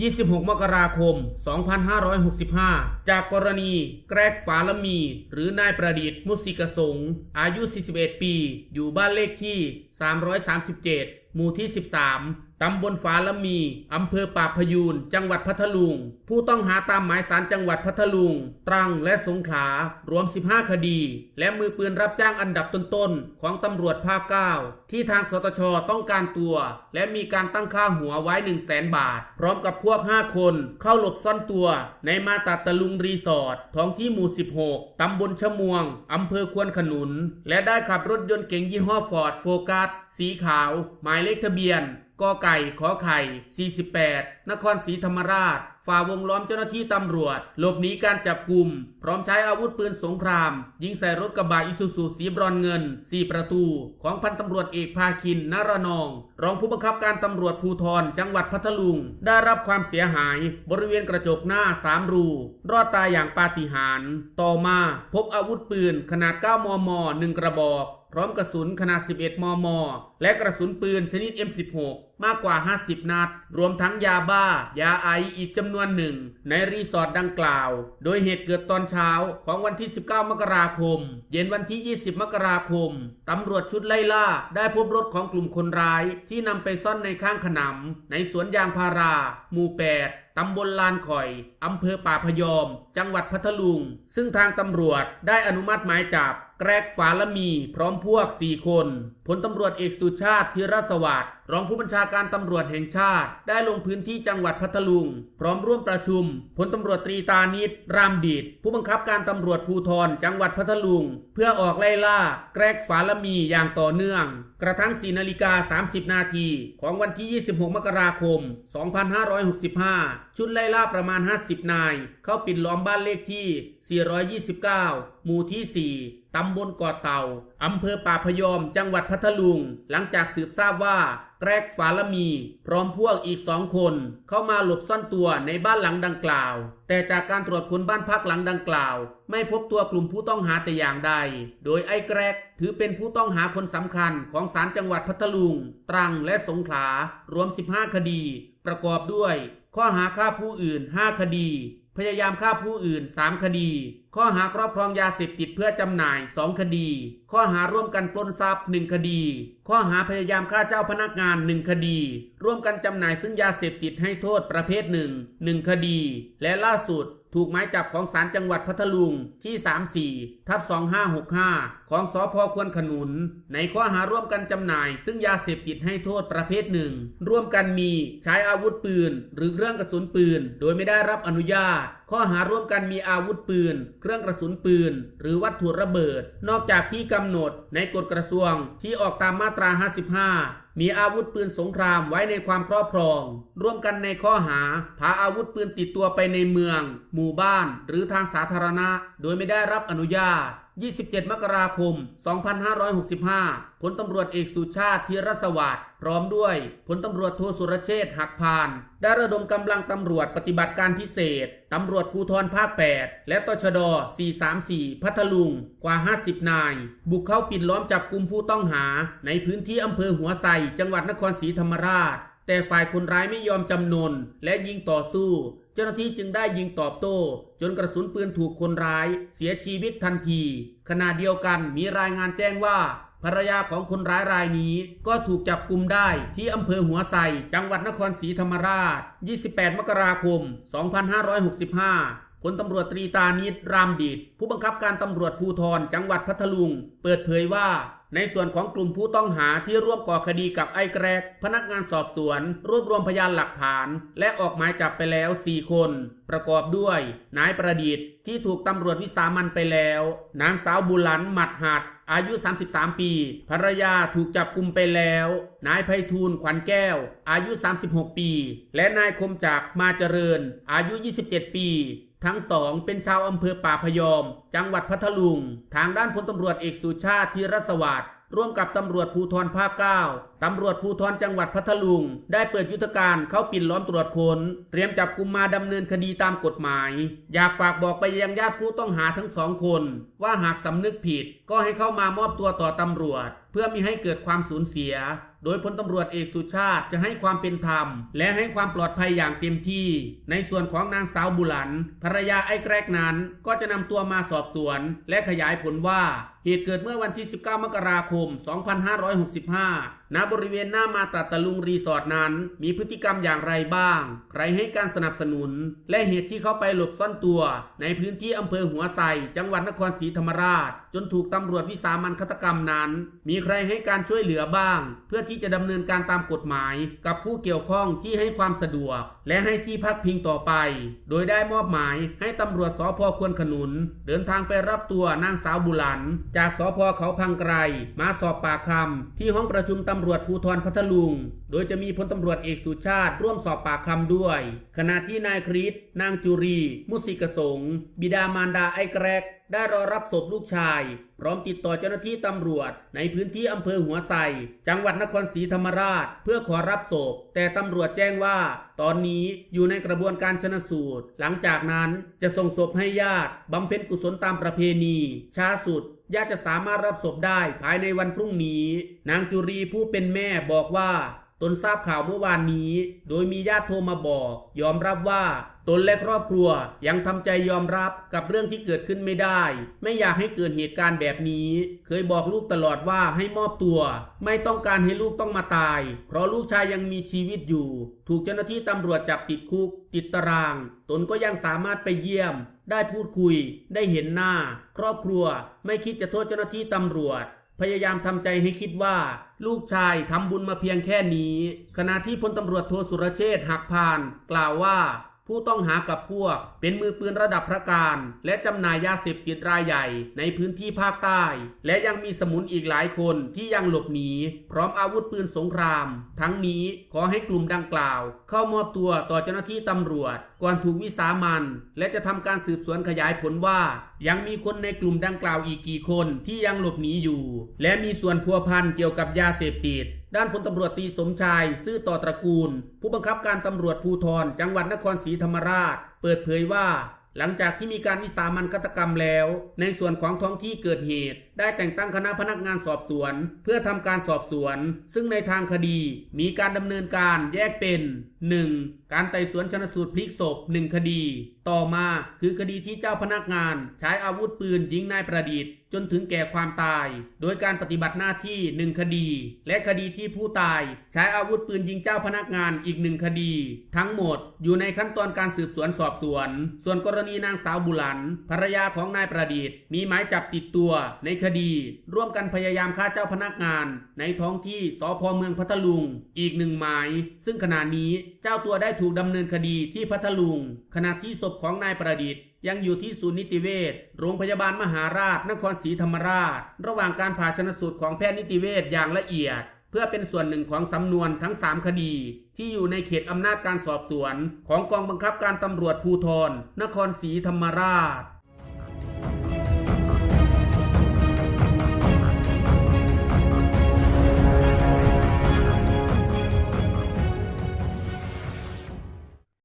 26 มกราคม 2565 จากกรณีแกรกฝาละมี หรือนายประดิษฐ์มุสิกสงอายุ 41 ปี อยู่บ้านเลขที่ 337 หมู่ที่ 13 ตำบลฝาละมีอำเภอปากพยูน จังหวัดพัทลุง ผู้ต้องหาตามหมายสารจังหวัดพัทลุง ตรังและสงขลารวม 15 คดี และมือปืนรับจ้างอันดับต้นๆ ของตำรวจภาค9ที่ทางสตชต้องการตัว และมีการตั้งค่าหัวไว้ 1 0 0 0 0แสนบาท พร้อมกับพวก 5 คนเข้าหลบซ่อนตัว ในมาตาตะลุงรีสอร์ทท้องที่หมู่ 16 ตำบลชะมวงอำเภอควนขนุน และได้ขับรถยนต์เก๋งยี่ห้อฟอร์ดโฟกัสสีขาว หมายเลขทะเบียน กอไก่ขอไข่ 48 นครศรีธรรมราช ฝ่าวงล้อมเจ้าหน้าที่ตำรวจ หลบหนีการจับกลุ่ม พร้อมใช้อาวุธปืนสงคราม ยิงใส่รถกระบะอิซูซูสีบรอนเงิน 4 ประตู ของพันตำรวจเอกภาคินนารนอง รองผู้บังคับการตำรวจภูธรจังหวัดพัทลุง ได้รับความเสียหายบริเวณกระจกหน้า 3 รู รอดตายอย่างปาฏิหาริย์ต่อมาพบอาวุธปืนขนาด 9 มม 1 กระบอก พร้อมกระสุนขนาด 11 มม และกระสุนปืนชนิด M16 มากกว่า 50 นัด รวมทั้งยาบ้า ยาไออีกจำนวนหนึ่ง ในรีสอร์ทดังกล่าว โดยเหตุเกิดตอนเช้าของวันที่ 19 มกราคม เย็นวันที่ 20 มกราคม ตำรวจชุดไล่ล่า ได้พบรถของกลุ่มคนร้าย ที่นำไปซ่อนในข้างขนำในสวนยางพารา หมู่ 8ตำบลลานข่อย อำเภอป่าพยอม จังหวัดพัทลุง ซึ่งทางตำรวจได้อนุมัติหมายจับ แกรกฝาละมี พร้อมพวก 4 คนผลตำรวจเอกสุชาติธีรสวัสดิ์รองผู้บัญชาการตำรวจแห่งชาติ ได้ลงพื้นที่จังหวัดพัทลุง พร้อมร่วมประชุมผลตำรวจตรีตานิดรามดิดผู้บังคับการตำรวจภูธรจังหวัดพัทลุง เพื่อออกไล่ล่า แกรกฝาละมีอย่างต่อเนื่อง กระทั่ง4นาฬิกา30 นาทีของวันที่ 26 มกราคม 2565 ชุดไล่ล่าประมาณ 50 นาย เข้าปิดล้อมบ้านเลขที่ 429 หมู่ที่ 4 ตำบลเกาะเต่า อำเภอป่าพยอม จังหวัดพัทลุง หลังจากสืบทราบว่า แกรกฝาละมี พร้อมพวกอีกสองคน เข้ามาหลบซ่อนตัวในบ้านหลังดังกล่าว แต่จากการตรวจค้นบ้านพักหลังดังกล่าว ไม่พบตัวกลุ่มผู้ต้องหาแต่อย่างใด โดยไอ้แกรกถือเป็นผู้ต้องหาคนสำคัญของศาลจังหวัดพัทลุง ตรังและสงขลา รวม 15 คดี ประกอบด้วย ข้อหาฆ่าผู้อื่น 5 คดี พยายามฆ่าผู้อื่น 3 คดี ข้อหาครอบครองยาเสพติดเพื่อจำหน่าย 2 คดี ข้อหาร่วมกันปล้นทรัพย์ 1 คดี ข้อหาพยายามฆ่าเจ้าพนักงาน 1 คดี ร่วมกันจำหน่ายซึ่งยาเสพติดให้โทษประเภทหนึ่ง 1 คดี และล่าสุดถูกหมายจับของศาลจังหวัดพัทลุงที่ 34 ทับ 2565 ของสอพอควรขนุน ในข้อหาร่วมกันจำหน่าย ซึ่งยาเสพติดให้โทษประเภทหนึ่ง ร่วมกันมีใช้อาวุธปืน หรือเครื่องกระสุนปืน โดยไม่ได้รับอนุญาต ข้อหาร่วมกันมีอาวุธปืน เครื่องกระสุนปืน หรือวัตถุระเบิด นอกจากที่กำหนดในกฎกระทรวงที่ออกตามมาตรา 55 มีอาวุธปืนสงครามไว้ในความครอบครอง ร่วมกันในข้อหาพาอาวุธปืนติดตัวไปในเมือง หมู่บ้าน หรือทางสาธารณะ โดยไม่ได้รับอนุญาต27 มกราคม 2565ผลตำรวจเอกสุชาติธีรสวัสดิ์พร้อมด้วยผลตำรวจโทสุรเชษฐ์หักพาน ได้ระดมกำลังตำรวจปฏิบัติการพิเศษ ตำรวจภูธรภาค 8 และตชด 434 พัทลุง กว่า 50 นาย บุกเข้าปิดล้อมจับกลุ่มผู้ต้องหา ในพื้นที่อำเภอหัวไซจังหวัดนครศรีธรรมราช แต่ฝ่ายคนร้ายไม่ยอมจำนนและยิงต่อสู้ จ้าหน้าที่จึงได้ยิงตอบโต้ จนกระสุนปืนถูกคนร้าย เสียชีวิตทันที ขณะเดียวกันมีรายงานแจ้งว่า ภรรยาของคนร้ายรายนี้ ก็ถูกจับกลุมได้ที่อำเภอหัวไซจังหวัดนครศรีธรรมราช 28 มกราคม 2565พลตำรวจตรีตานิดรามดิดผู้บังคับการตำรวจภูธรจังหวัดพัทลุง เปิดเผยว่า ในส่วนของกลุ่มผู้ต้องหาที่ร่วมก่อคดีกับไอ้แกรก พนักงานสอบสวน รวบรวมพยานหลักฐาน และออกหมายจับไปแล้ว 4 คน ประกอบด้วย นายประดิษฐ์ที่ถูกตำรวจวิสามันไปแล้ว นางสาวบุหลันหมัดหัดอายุ 33 ปี ภรรยาถูกจับกุมไปแล้ว นายไพฑูรย์ขวัญแก้ว อายุ 36 ปี และนายคมจักมาเจริญ อายุ 27 ปี ทั้งสองเป็นชาวอำเภอป่าพยอม จังหวัดพัทลุง ทางด้านพลตำรวจเอกสุชาติธีรสวัสดิ์ร่วมกับตำรวจภูธรภาค 9 ตำรวจภูธรจังหวัดพัทลุง ได้เปิดยุทธการเข้าปิดล้อมตรวจค้น เตรียมจับกุมมาดำเนินคดีตามกฎหมาย อยากฝากบอกไปยังญาติผู้ต้องหาทั้งสองคน ว่าหากสำนึกผิดก็ให้เข้ามามอบตัวต่อตำรวจ เพื่อมิให้เกิดความสูญเสีย โดยพลตำรวจเอกสุชาติจะให้ความเป็นธรรม และให้ความปลอดภัยอย่างเต็มที่ ในส่วนของนางสาวบุหลัน ภรรยาไอ้แกรกนั้น ก็จะนำตัวมาสอบสวน และขยายผลว่าเหตุเกิดเมื่อวันที่ 19 มกราคม 2565 ณ บริเวณหน้ามาตราตะลุงรีสอร์ทนั้น มีพฤติกรรมอย่างไรบ้าง ใครให้การสนับสนุน และเหตุที่เข้าไปหลบซ่อนตัว ในพื้นที่อำเภอหัวไซจังหวัดนครศรีธรรมราช จนถูกตำรวจวิสามันฆาตกรรมนั้น มีใครให้การช่วยเหลือบ้าง เพื่อที่จะดำเนินการตามกฎหมายกับผู้เกี่ยวข้องที่ให้ความสะดวกและให้ที่พักพิงต่อไป โดยได้มอบหมายให้ตำรวจสพควนขนุน เดินทางไปรับตัวนางสาวบุหลัน จากสพเขาพังไกร มาสอบปากคำที่ห้องประชุมตำรวจภูธรพัทลุง โดยจะมีพลตำรวจเอกสุชาติ ร่วมสอบปากคำด้วย ขณะที่นายคริสนางจุรี มุสิกสงบิดามารดาไอ้แกรกได้รอรับศพลูกชาย พร้อมติดต่อเจ้าหน้าที่ตำรวจ ในพื้นที่อำเภอหัวไซจังหวัดนครศรีธรรมราช เพื่อขอรับศพ แต่ตำรวจแจ้งว่า ตอนนี้อยู่ในกระบวนการชนสูตร หลังจากนั้นจะส่งศพให้ญาติบำเพ็ญกุศลตามประเพณี ช้าสุดญาติจะสามารถรับศพได้ภายในวันพรุ่งนี้ นางจุรีผู้เป็นแม่บอกว่า ตนทราบข่าวเมื่อวานนี้ โดยมีญาติโทรมาบอก ยอมรับว่า ตนและครอบครัวยังทำใจยอมรับกับเรื่องที่เกิดขึ้นไม่ได้ ไม่อยากให้เกิดเหตุการณ์แบบนี้ เคยบอกลูกตลอดว่าให้มอบตัว ไม่ต้องการให้ลูกต้องมาตาย เพราะลูกชายยังมีชีวิตอยู่ ถูกเจ้าหน้าที่ตำรวจจับติดคุก ติดตาราง ตนก็ยังสามารถไปเยี่ยม ได้พูดคุย ได้เห็นหน้า ครอบครัว ไม่คิดจะโทษเจ้าหน้าที่ตำรวจพยายามทำใจให้คิดว่า ลูกชายทำบุญมาเพียงแค่นี้ ขณะที่พลตำรวจโทสุรเชษหักพาน กล่าวว่า ผู้ต้องหากับพวก เป็นมือปืนระดับพระการ และจำหน่ายยาเสพติดรายใหญ่ในพื้นที่ภาคใต้ และยังมีสมุนอีกหลายคนที่ยังหลบหนี พร้อมอาวุธปืนสงคราม ทั้งนี้ขอให้กลุ่มดังกล่าว เข้ามอบตัวต่อเจ้าหน้าที่ตำรวจ ก่อนถูกวิสามันและจะทำการสืบสวนขยายผลว่า ยังมีคนในกลุ่มดังกล่าวอีกกี่คนที่ยังหลบหนีอยู่ และมีส่วนพัวพันเกี่ยวกับยาเสพติด ด้านพลตำรวจตีสมชาย ซื่อต่อตระกูล ผู้บังคับการตำรวจภูธรจังหวัดนครศรีธรรมราช เปิดเผยว่า หลังจากที่มีการวิสามันฆาตกรรมแล้ว ในส่วนของท้องที่เกิดเหตุ ได้แต่งตั้งคณะพนักงานสอบสวน เพื่อทำการสอบสวน ซึ่งในทางคดีมีการดำเนินการแยกเป็น 1. การไต่สวนชนสูตรพลิกศพ1คดี ต่อมาคือคดีที่เจ้าพนักงาน ใช้อาวุธปืนยิงนายประดิษฐ์ จนถึงแก่ความตาย โดยการปฏิบัติหน้าที่ 1 คดี และคดีที่ผู้ตาย ใช้อาวุธปืนยิงเจ้าพนักงานอีกหนึ่งคดี ทั้งหมดอยู่ในขั้นตอนการสืบสวนสอบสวน ส่วนกรณีนางสาวบุหลัน ภรรยาของนายประดิษฐ์ มีหมายจับติดตัวในคดี ร่วมกันพยายามฆ่าเจ้าพนักงาน ในท้องที่สพเมืองพัทลุง อีกหนึ่งหมาย ซึ่งขณะนี้เจ้าตัวได้ถูกดำเนินคดีที่พัทลุง ขณะที่ศพของนายประดิษฐ์ ยังอยู่ที่ศูนย์นิติเวชโรงพยาบาลมหาราช นครศรีธรรมราช ระหว่างการผ่าชนสูตรของแพทย์นิติเวชอย่างละเอียด เพื่อเป็นส่วนหนึ่งของสำนวนทั้ง 3 คดี ที่อยู่ในเขตอำนาจการสอบสวน ของกองบังคับการตำรวจภูธรนครศรีธรรมราช